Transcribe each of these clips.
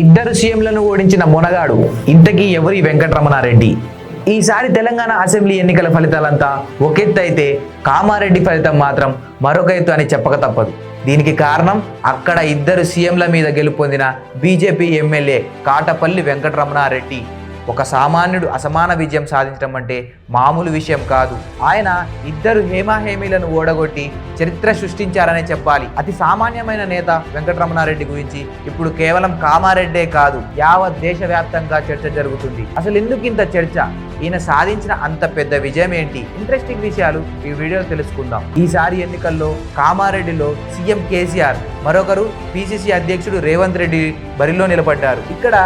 ఇద్దరు సీఎంలను ఓడించిన మొనగాడు ఇంతకీ ఎవరి వెంకటరమణారెడ్డి? ఈసారి తెలంగాణ అసెంబ్లీ ఎన్నికల ఫలితాలంతా ఒకెత్తు అయితే కామారెడ్డి ఫలితం మాత్రం మరొక ఎత్తు అని చెప్పక తప్పదు. దీనికి కారణం అక్కడ ఇద్దరు సీఎంల మీద గెలుపొందిన బీజేపీ ఎమ్మెల్యే కాటపల్లి వెంకటరమణారెడ్డి. ఒక సామాన్యుడు అసమాన విజయం సాధించడం అంటే మామూలు విషయం కాదు. ఆయన ఇద్దరు హేమాహేమీలను ఓడగొట్టి చరిత్ర సృష్టించారనే చెప్పాలి. అతి సామాన్యమైన నేత వెంకటరమణారెడ్డి గురించి ఇప్పుడు కేవలం కామారెడ్డే కాదు యావత్ దేశవ్యాప్తంగా చర్చ జరుగుతుంది. అసలు ఎందుకు ఇంత చర్చ? ఈయన సాధించిన అంత పెద్ద విజయం ఏంటి? ఇంట్రెస్టింగ్ విషయాలు ఈ వీడియోలో తెలుసుకుందాం. ఈసారి ఎన్నికల్లో కామారెడ్డిలో సీఎం కేసీఆర్ మరొకరు పిసిసి అధ్యక్షుడు రేవంత్ రెడ్డి బరిలో నిలబడ్డారు. ఇక్కడ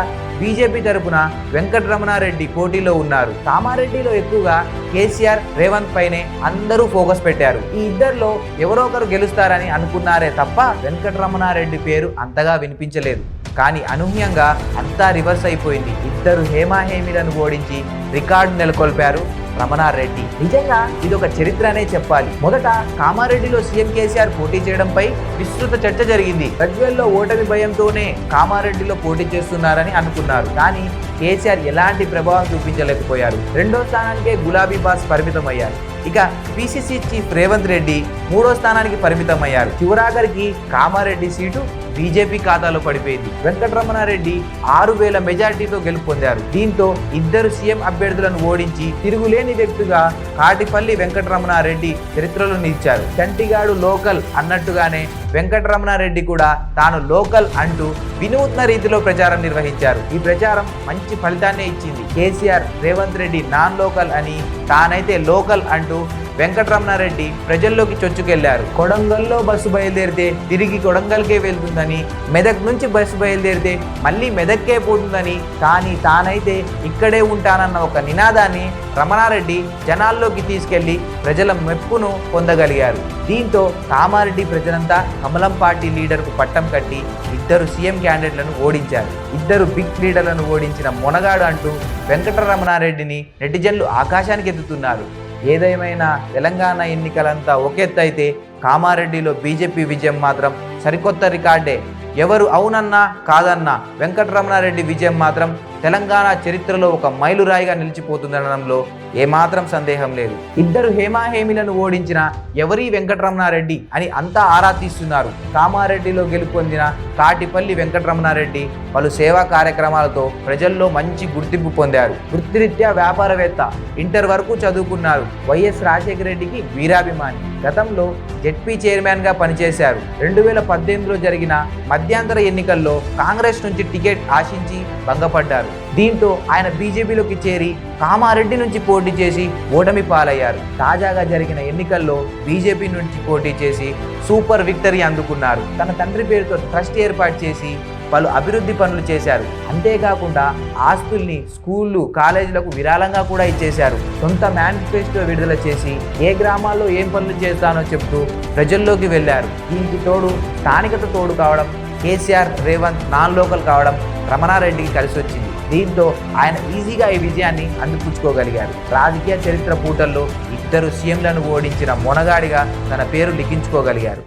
బీజేపీ తరపున వెంకటరమణారెడ్డి పోటీలో ఉన్నారు. కామారెడ్డిలో ఎక్కువగా కేసీఆర్ రేవంత్ పైనే అందరూ ఫోకస్ పెట్టారు. ఈ ఇద్దరిలో ఎవరో ఒకరు గెలుస్తారని అనుకున్నారే తప్ప వెంకటరమణారెడ్డి పేరు అంతగా వినిపించలేదు. కానీ అనూహ్యంగా అంతా రివర్స్ అయిపోయింది. ఇద్దరు హేమాహేమిలను ఓడించి రికార్డు నెలకొల్పారు రమణారెడ్డి. నిజంగా ఇది ఒక చరిత్ర అనే చెప్పాలి. మొదట కామారెడ్డిలో సీఎం కేసీఆర్ పోటీ చేయడంపై విస్తృత చర్చ జరిగింది. గజ్వేల్లో ఓటమి భయంతోనే కామారెడ్డిలో పోటీ చేస్తున్నారని అనుకున్నారు. కానీ కేసీఆర్ ఎలాంటి ప్రభావం చూపించలేకపోయారు. రెండో స్థానానికే గులాబీ బాస్ పరిమితమయ్యారు. ఇక పిసిసి చీఫ్ రేవంత్ రెడ్డి మూడో స్థానానికి పరిమితమయ్యారు. చివరాఖరికి కామారెడ్డి సీటు బీజేపీ ఖాతాలో పడిపోయింది. వెంకటరమణారెడ్డి ఆరు వేల మెజార్టీతో గెలుపొందారు దీంతో ఇద్దరు సీఎం అభ్యర్థులను ఓడించి తిరుగులేని వ్యక్తిగా కాటిపల్లి వెంకటరమణారెడ్డి చరిత్రలో నిలిచారు. చంటిగాడు లోకల్ అన్నట్టుగానే వెంకటరమణారెడ్డి కూడా తాను లోకల్ అంటూ వినూత్న రీతిలో ప్రచారం నిర్వహించారు. ఈ ప్రచారం మంచి ఫలితాన్నే ఇచ్చింది. KCR Revanth Reddy non local అని తానైతే లోకల్ అంటూ వెంకటరమణారెడ్డి ప్రజల్లోకి చొచ్చుకెళ్ళారు. కొడంగల్లో బస్సు బయలుదేరితే తిరిగి కొడంగల్కే వెళ్తుందని మెదక్ నుంచి బస్సు బయలుదేరితే మళ్ళీ మెదక్కే పోతుందని కానీ తానైతే ఇక్కడే ఉంటానన్న ఒక నినాదాన్ని రమణారెడ్డి జనాల్లోకి తీసుకెళ్ళి ప్రజల మెప్పును పొందగలిగారు. దీంతో కామారెడ్డి ప్రజలంతా కమలం పార్టీ లీడర్కు పట్టం కట్టి ఇద్దరు సీఎం క్యాండిడేట్లను ఓడించారు. ఇద్దరు బిగ్ లీడర్లను ఓడించిన మొనగాడు అంటూ వెంకటరమణారెడ్డిని నెటిజన్లు ఆకాశానికి ఎత్తుతున్నారు ఏదేమైనా తెలంగాణ ఎన్నికలంతా ఒకెత్తైతే కామారెడ్డిలో బీజేపీ విజయం మాత్రం సరికొత్త రికార్డే. ఎవరు అవునన్నా కాదన్నా వెంకటరమణారెడ్డి విజయం మాత్రం తెలంగాణ చరిత్రలో ఒక మైలురాయిగా నిలిచిపోతుందనడంలో ఏమాత్రం సందేహం లేదు. ఇద్దరు హేమాహేమిలను ఓడించిన ఎవరి వెంకటరమణారెడ్డి అని అంతా ఆరా తీస్తున్నారు. కామారెడ్డిలో గెలుపొందిన కాటిపల్లి వెంకటరమణారెడ్డి పలు సేవా కార్యక్రమాలతో ప్రజల్లో మంచి గుర్తింపు పొందారు. వృత్తిరీత్యా వ్యాపారవేత్త ఇంటర్ వరకు చదువుకున్నారు. వైఎస్ రాజశేఖర రెడ్డికి వీరాభిమాని. గతంలో జెడ్పీ చైర్మన్గా పనిచేశారు. రెండు వేల పద్దెనిమిదిలో జరిగిన మధ్యాంతర ఎన్నికల్లో కాంగ్రెస్ నుంచి టికెట్ ఆశించి భంగపడ్డారు. దీంతో ఆయన బీజేపీలోకి చేరి కామారెడ్డి నుంచి పోటీ చేసి ఓటమి పాలయ్యారు. తాజాగా జరిగిన ఎన్నికల్లో బీజేపీ నుంచి పోటీ చేసి సూపర్ విక్టరీ అందుకున్నారు. తన తండ్రి పేరుతో ట్రస్ట్ ఏర్పాటు చేసి పలు అభివృద్ధి పనులు చేశారు. అంతేకాకుండా ఆస్తుల్ని స్కూళ్ళు కాలేజీలకు విరాళంగా కూడా ఇచ్చేశారు. సొంత మేనిఫెస్టో విడుదల చేసి ఏ గ్రామాల్లో ఏం పనులు చేస్తానో చెప్తూ ప్రజల్లోకి వెళ్ళారు. దీనికి తోడు స్థానికత తోడు కావడం కేసీఆర్ రేవంత్ నాన్ లోకల్ కావడం రమణారెడ్డికి కలిసి వచ్చింది దీంతో ఆయన ఈజీగా ఈ విజయాన్ని అందిపుచ్చుకోగలిగారు. రాజకీయ చరిత్ర పూటల్లో ఇద్దరు సీఎంలను ఓడించిన మొనగాడిగా తన పేరు లిఖించుకోగలిగారు.